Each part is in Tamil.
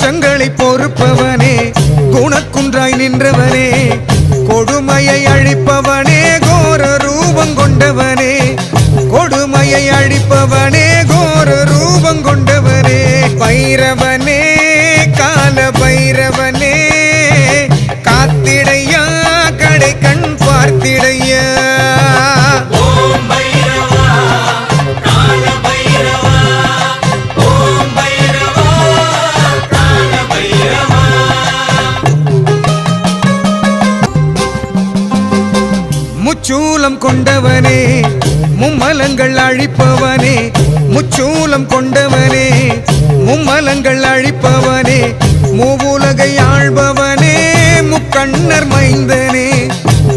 குற்றங்களை பொறுப்பவனே குணக்குன்றாய் நின்றவனே கொடுமையை அழிப்பவனே கோர ரூபம் கொண்டவனே கொடுமையை அழிப்பவனே கோர ரூபம் கொண்டவனே. பைரவ மும்மலங்கள் அழிப்பவனே முச்சூலம் கொண்டவனே. மும்மலங்கள் அழிப்பவனே மூவுலகை ஆழ்பவனே முக்கண்ணர் மைந்தனே.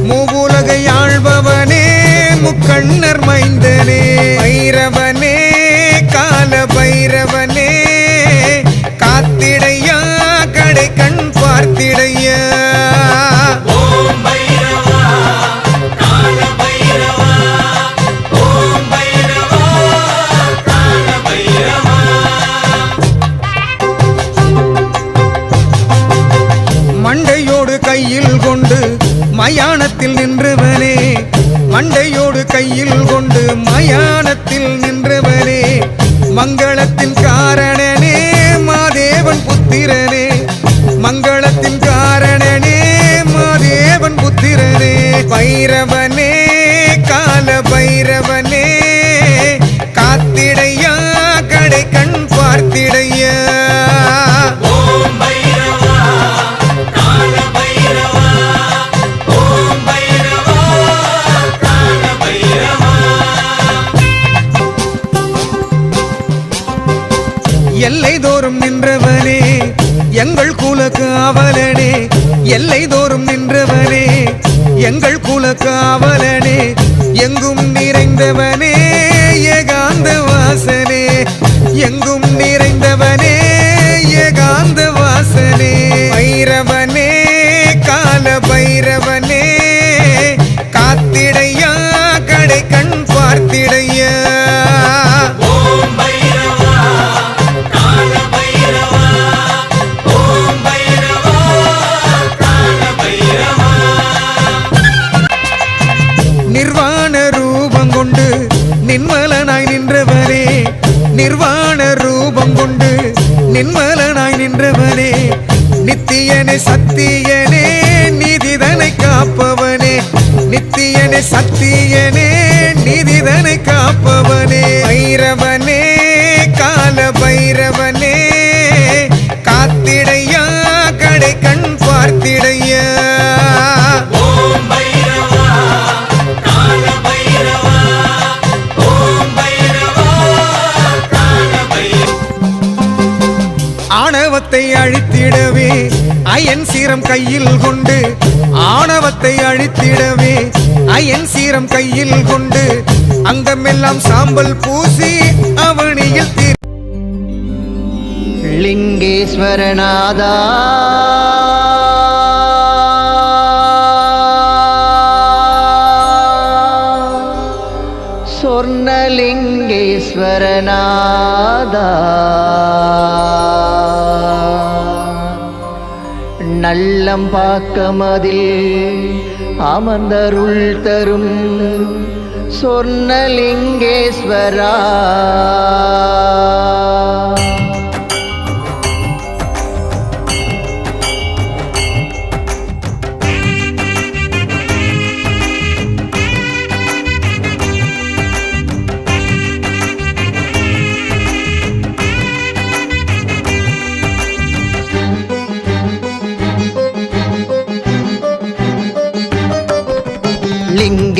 மூவுலகை ஆழ்பவனே முக்கண்ணர் காவலனே எங்கும் நிறைந்தவனே ஏகாந்த வாசனே. எங்கும் நிறைந்தவனே ஏகாந்த சீரம் கையில் கொண்டு ஆணவத்தை அழித்திடவே. அயன் சீரம் கையில் கொண்டு அங்கமெல்லாம் சாம்பல் பூசி அவனியில் தீ லிங்கேஸ்வரநாதா. சொர்ணலிங்கேஸ்வரநாதா. நல்லம் பாக்கமதில் அமர்ந்தருள் தரும் சொர்ணலிங்கேஸ்வரா.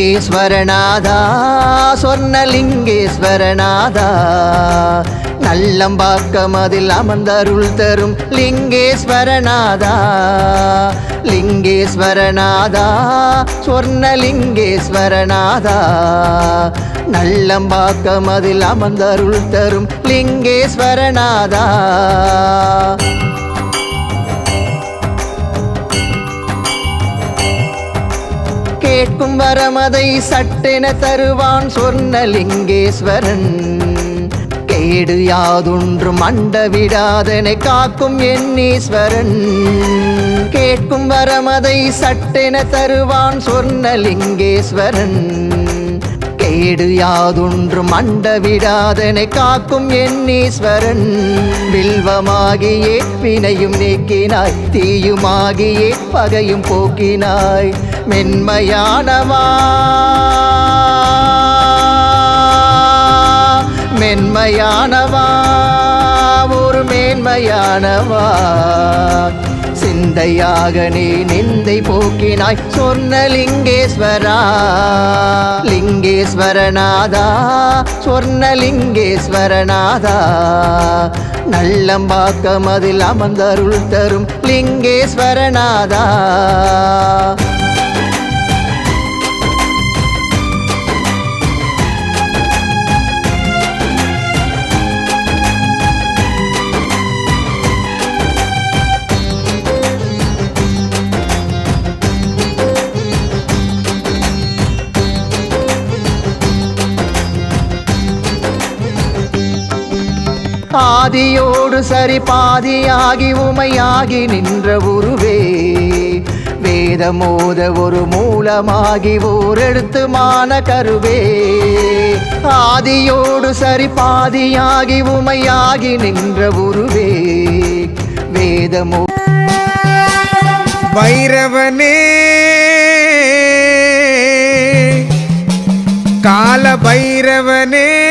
லிங்கேஸ்வரநாதா சொர்ணலிங்கேஸ்வரநாதா. நல்லம்பாக்கம் அதில் அமர்ந்தருள் தரும் லிங்கேஸ்வரநாதா. லிங்கேஸ்வரநாதா சொர்ணலிங்கேஸ்வரநாதா. நல்லம்பாக்கம் அதில் அமர்ந்தருள் தரும் லிங்கேஸ்வரநாதா. கேட்கும் வரமதை சட்டென தருவான் சொன்ன லிங்கேஸ்வரன் கேடு யாதொன்று மண்டவிடாதனை காக்கும் என்னீஸ்வரன் கேட்கும் வரமதை சட்டென தருவான் சொன்ன லிங்கேஸ்வரன் கேடு யாதொன்று மண்டவிடாதனை காக்கும் என் ஈஸ்வரன் வில்வமாகியே வினையும் நீக்கினாய் தீயுமாகியே பகையும் போக்கினாய். மென்மையானவா மென்மையானவா ஒரு மேன்மையானவா. நிந்தையாக நீ நிந்தை போக்கினாய். சொர்ண லிங்கேஸ்வரா லிங்கேஸ்வரநாதா சொர்ண லிங்கேஸ்வரநாதா நல்லம்பாக்கம் அதில் அமர்ந்தருள் தரும் லிங்கேஸ்வரநாதா. ஆதியோடு சரி பாதியாகி உமையாகி நின்ற உருவே. வேதமோத ஒரு மூலமாகி ஓரெடுத்து மான கருவே. ஆதியோடு சரி பாதியாகி உமையாகி நின்ற உருவே. வேதமோ பைரவனே கால பைரவனே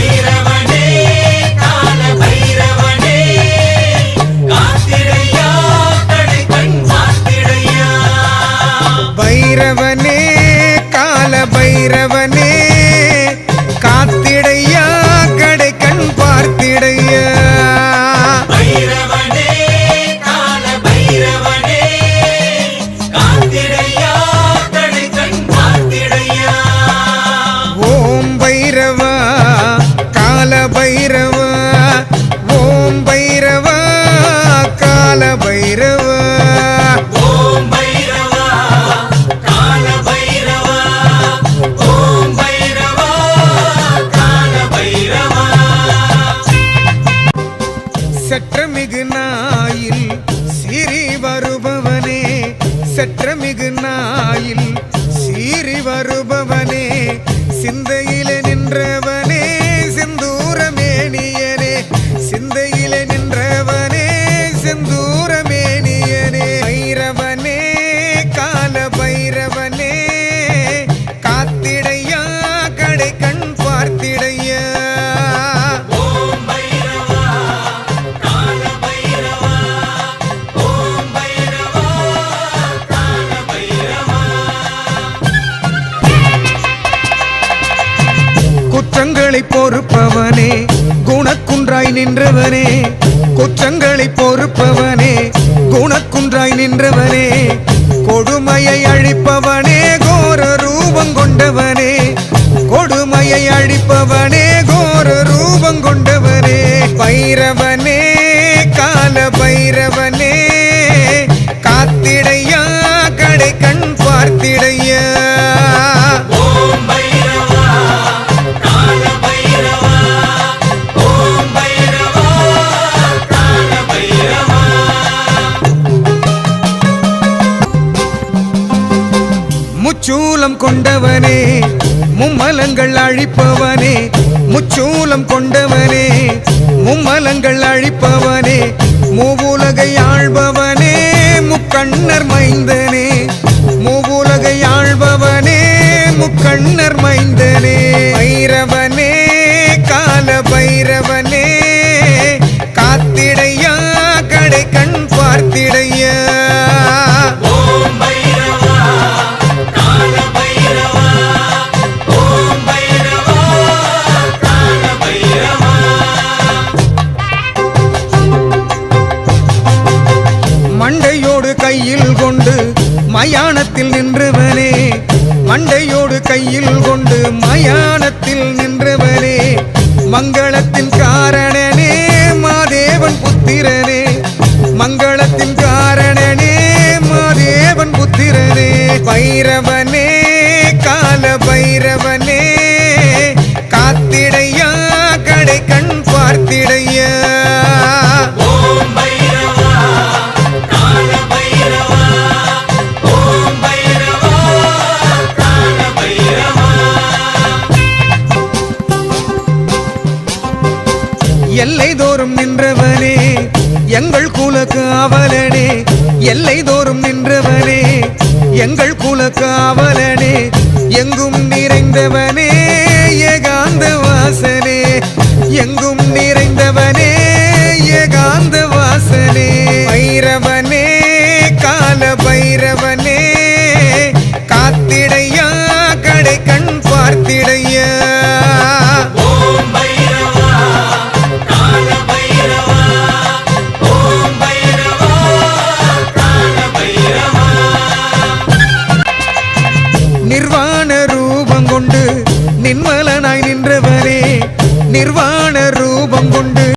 வருபவனே சிந்தையில குற்றங்களை பொறுப்பவனே குணக்குன்றாய் நின்றவனே குற்றங்களை பொறுப்பவனே குணக்குன்றாய் நின்றவனே கொடுமையை அழிப்பவனே கோர ரூபம் கொண்டவனே கொடுமையை அழிப்பவனே கோர ரூபம் கொண்டவனே பைரவன் கொண்டவனே மும்மலங்கள் அழிப்பவனே முச்சூலம் கொண்டவனே மும்மலங்கள் அழிப்பவனே மூவுலகை ஆழ்பவனே முக்கண்ணர் மைந்தனே மூவுலகை ஆழ்பவனே முக்கண்ணர் மைந்தனே. பைரவனே காலப பைரவனே கால பைரவனே காத்திடையா கடை கண் பார்த்திடையா. எல்லை தோறும் நின்றவனே எங்கள் குல காவலனே எல்லை தோறும் நின்றவனே எங்கள் குல காவலனே எங்கும் நிறைந்தவனே ஏகாந்த வாசனே. எங்கும் நிறைந்தவனே ஏகாந்த வாசனே. பைரவனே கால பைரவனே